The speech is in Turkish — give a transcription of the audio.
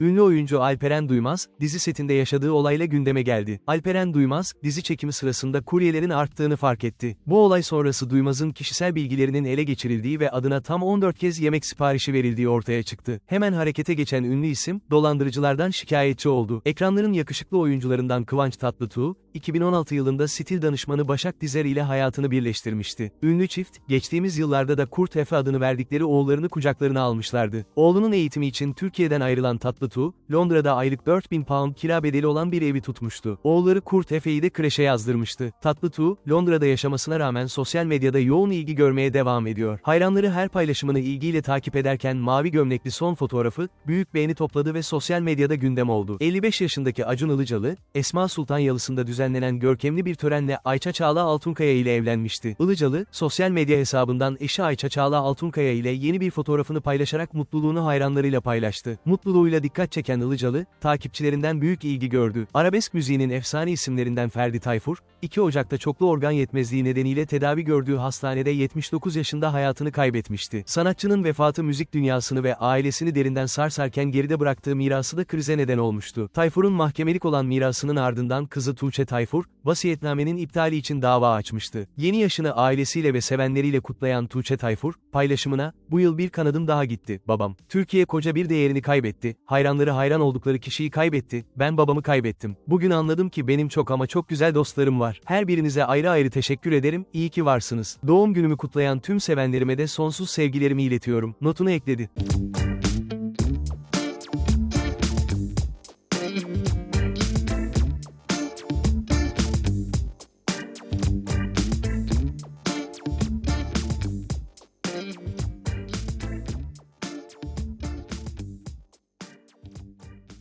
Ünlü oyuncu Alperen Duymaz, dizi setinde yaşadığı olayla gündeme geldi. Alperen Duymaz, dizi çekimi sırasında kuryelerin arttığını fark etti. Bu olay sonrası Duymaz'ın kişisel bilgilerinin ele geçirildiği ve adına tam 14 kez yemek siparişi verildiği ortaya çıktı. Hemen harekete geçen ünlü isim, dolandırıcılardan şikayetçi oldu. Ekranların yakışıklı oyuncularından Kıvanç Tatlıtuğ, 2016 yılında stil danışmanı Başak Dizer ile hayatını birleştirmişti. Ünlü çift, geçtiğimiz yıllarda da Kurt Efe adını verdikleri oğullarını kucaklarına almışlardı. Oğlunun eğitimi için Türkiye'den ayrılan Tatlıtuğ, Londra'da aylık 4000 pound kira bedeli olan bir evi tutmuştu. Oğulları Kurt Efe'yi de kreşe yazdırmıştı. Tatlıtuğ, Londra'da yaşamasına rağmen sosyal medyada yoğun ilgi görmeye devam ediyor. Hayranları her paylaşımını ilgiyle takip ederken mavi gömlekli son fotoğrafı, büyük beğeni topladı ve sosyal medyada gündem oldu. 55 yaşındaki Acun Ilıcalı, Esma Sultan Yalısı'nda düzenlenen görkemli bir törenle Ayça Çağla Altunkaya ile evlenmişti. Ilıcalı, sosyal medya hesabından eşi Ayça Çağla Altunkaya ile yeni bir fotoğrafını paylaşarak mutluluğunu hayranlarıyla paylaştı. Mutluluğuyla dikkat çeken Ilıcalı, takipçilerinden büyük ilgi gördü. Arabesk müziğinin efsane isimlerinden Ferdi Tayfur, 2 Ocak'ta çoklu organ yetmezliği nedeniyle tedavi gördüğü hastanede 79 yaşında hayatını kaybetmişti. Sanatçının vefatı müzik dünyasını ve ailesini derinden sarsarken geride bıraktığı mirası da krize neden olmuştu. Tayfur'un mahkemelik olan mirasının ardından kızı Tuğçe Tayfur, vasiyetnamenin iptali için dava açmıştı. Yeni yaşını ailesiyle ve sevenleriyle kutlayan Tuğçe Tayfur, paylaşımına, bu yıl bir kanadım daha gitti, babam. Türkiye koca bir değerini kaybetti, hayranları hayran oldukları kişiyi kaybetti, ben babamı kaybettim. Bugün anladım ki benim çok ama çok güzel dostlarım var. Her birinize ayrı ayrı teşekkür ederim, iyi ki varsınız. Doğum günümü kutlayan tüm sevenlerime de sonsuz sevgilerimi iletiyorum. Notunu ekledi.